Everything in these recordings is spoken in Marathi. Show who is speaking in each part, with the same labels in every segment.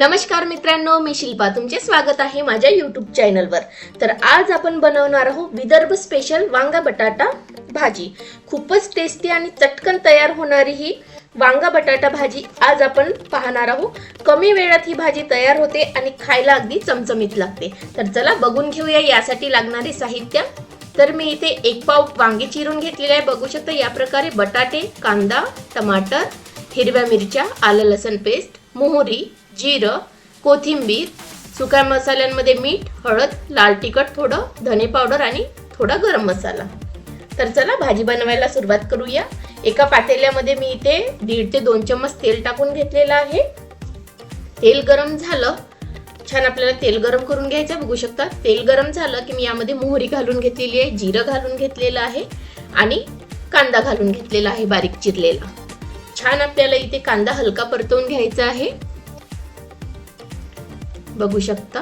Speaker 1: नमस्कार मित्रांनो मी शिल्पा. तुमचे स्वागत आहे माझ्या युट्यूब चॅनलवर तर आज आपण बनवणार आहोत विदर्भ स्पेशल वांगा बटाटा भाजी. खूपच टेस्टी आणि चटकन तयार होणारी ही वांगा बटाटा भाजी आज आपण पाहणार आहोत. कमी वेळात ही भाजी तयार होते आणि खायला अगदी चमचमीत लागते. तर चला बघून घेऊया यासाठी लागणारे साहित्य. तर मी इथे एक पाव वांगे चिरून घेतलेले आहे. बघू शकता या प्रकारे बटाटे कांदा टमाटर हिरव्या मिरच्या आलं लसण पेस्ट मोहरी जिरं कोथिंबीर सुक्या मसाल्यांमध्ये मीठ हळद लाल तिखट थोडं धने पावडर आणि थोडा गरम मसाला. तर चला भाजी बनवायला सुरुवात करूया. एका पातेल्यामध्ये मी इथे दीड ते दोन चम्मच तेल टाकून घेतलेलं आहे. तेल गरम झालं. छान आपल्याला तेल गरम करून घ्यायचं बघू शकता तेल गरम झालं की मी यामध्ये मोहरी घालून घेतलेली आहे जिरं घालून घेतलेलं आहे आणि कांदा घालून घेतलेला आहे बारीक चिरलेला. छान आपल्याला इथे कांदा हलका परतवून घ्यायचा आहे. बघू शकता.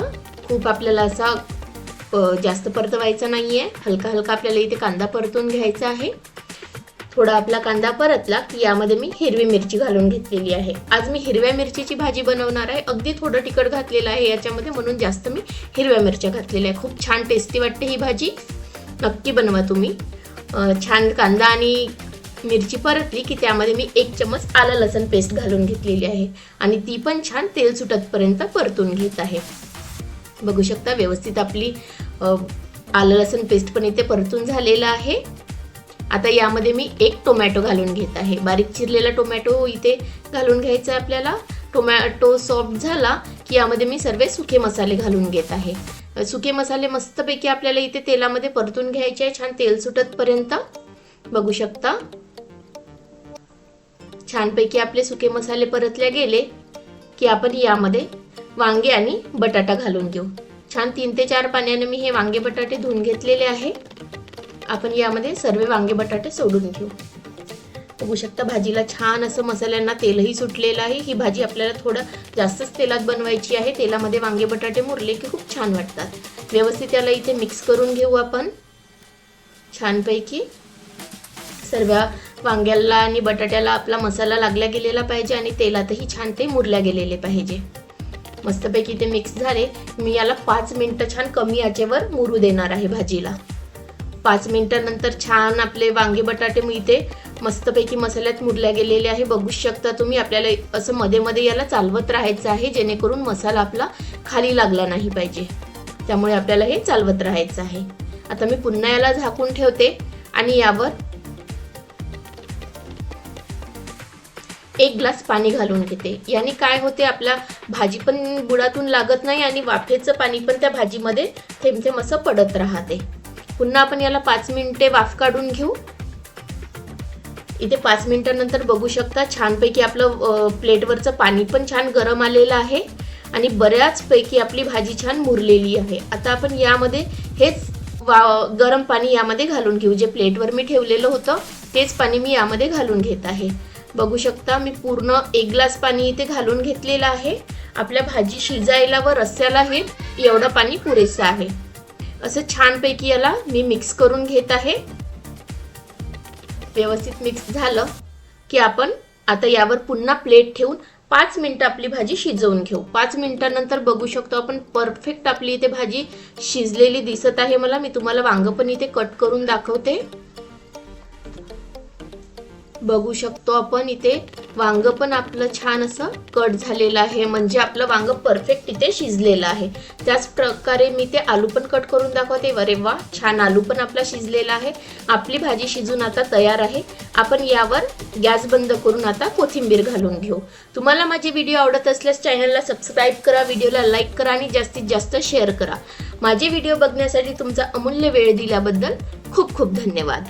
Speaker 1: खूप आपल्याला असा जास्त परतवायचा नाही आहे हलका हलका आपल्याला इथे कांदा परतून घ्यायचा आहे. थोडा आपला कांदा परतला की यामध्ये मी हिरवी मिरची घालून घेतलेली आहे. आज मी हिरव्या मिरचीची भाजी बनवणार आहे. अगदी थोडं तिखट घातलेलं आहे याच्यामध्ये म्हणून जास्त मी हिरव्या मिरच्या घातलेल्या आहे खूप छान टेस्टी वाटते ही भाजी. नक्की बनवा तुम्ही. छान कांदा आणि मिरची परतली की त्यामध्ये मी एक चमच आलं लसण पेस्ट घालून घेतलेली आहे. आणि ती पण छान तेल सुटतपर्यंत परतून घेत आहे. बघू शकता व्यवस्थित आपली आलं लसण पेस्ट पण इथे परतून झालेलं आहे. आता यामध्ये मी एक टोमॅटो घालून घेत आहे. बारीक चिरलेला टोमॅटो इथे घालून घ्यायचा आहे आपल्याला. टोमॅटो सॉफ्ट झाला की यामध्ये मी सर्व सुके मसाले घालून घेत आहे. सुके मसाले मस्तपैकी आपल्याला इथे तेलामध्ये परतून घ्यायचे आहे. छान तेल सुटतपर्यंत. बघू शकता. छानपैकी आपले सुके मसाले परतले गेले की आपण यामध्ये वांगे आणि बटाटा घालून घेऊ. छान तीन ते चार पाण्याने मी हे वांगे बटाटे धुवून घेतलेले आहे. आपण यामध्ये सर्व वांगे बटाटे सोडून घेऊ. बघू शकता भाजीला छान असं मसाल्यांना तेलही सुटलेलं आहे. ही भाजी आपल्याला थोडं जास्तच तेलात बनवायची आहे. तेलामध्ये वांगे बटाटे मुरले की खूप छान वाटतात. व्यवस्थित याला इथे मिक्स करून घेऊ आपण. छानपैकी सर्व वांग्याला आणि बटाट्याला आपला मसाला लागला गेलेला पाहिजे आणि तेलातही छान ते मुरल्या गेलेले पाहिजे. मस्तपैकी ते मिक्स झाले. मी याला पाच मिनटं छान कमी आचेवर मुरू देणार आहे भाजीला. पाच मिनटानंतर छान आपले वांगे बटाटे मी इथे मस्तपैकी मसाल्यात मुरल्या गेलेले आहे. बघू शकता तुम्ही आपल्याला असं मध्ये मध्ये याला चालवत राहायचं आहे जेणेकरून मसाला आपला खाली लागला नाही पाहिजे. त्यामुळे आपल्याला हे चालवत राहायचं आहे. आता मी पुन्हा याला झाकून ठेवते आणि यावर एक ग्लास पाणी घालून घेते. याने काय होते आपल्या भाजी पण बुडातून लागत नाही आणि वाफेचं पाणी पण त्या भाजीमध्ये थेंब थेंब असं पडत राहते. पुन्हा आपण याला पाच मिनिटे वाफ काढून घेऊ. इथे पाच मिनिटानंतर बघू शकता छानपैकी आपलं प्लेटवरचं पाणी पण छान गरम आलेलं आहे आणि बऱ्याचपैकी आपली भाजी छान मुरलेली आहे. आता आपण यामध्ये हेच वा गरम पाणी यामध्ये घालून घेऊ. जे प्लेटवर मी ठेवलेलं होतं तेच पाणी मी यामध्ये घालून घेत आहे. बघू शकता मी पूर्ण एक ग्लास पाणी इथे घालून घेतलेलं आहे. आपल्या भाजी शिजायला व रस्स्याला हे एवढं पाणी पुरेसं आहे. असं छानपैकी याला मी मिक्स करून घेत आहे. व्यवस्थित मिक्स झालं की आपण आता यावर पुन्हा प्लेट ठेवून पाच मिनटं आपली भाजी शिजवून घेऊ. पाच मिनिटानंतर बघू शकतो आपण परफेक्ट आपली इथे भाजी शिजलेली दिसत आहे मला. मी तुम्हाला वांग पण इथे कट करून दाखवते. बघू शकतो आपण इथे. वांग पण आपलं छान असं कट झालेलं आहे. म्हणजे आपलं वांग परफेक्ट इथे शिजलेलं आहे. त्याच प्रकारे मी ते आलू पण कट करून दाखवते. वरे वा छान आलू पण आपला शिजलेला आहे. आपली भाजी शिजून आता तयार आहे. आपण यावर गॅस बंद करून आता कोथिंबीर घालून घेऊ. तुम्हाला माझे व्हिडिओ आवडत असल्यास चॅनलला सबस्क्राईब करा व्हिडिओला लाईक करा आणि जास्तीत जास्त शेअर करा. माझे व्हिडिओ बघण्यासाठी तुमचा अमूल्य वेळ दिल्याबद्दल खूप खूप धन्यवाद.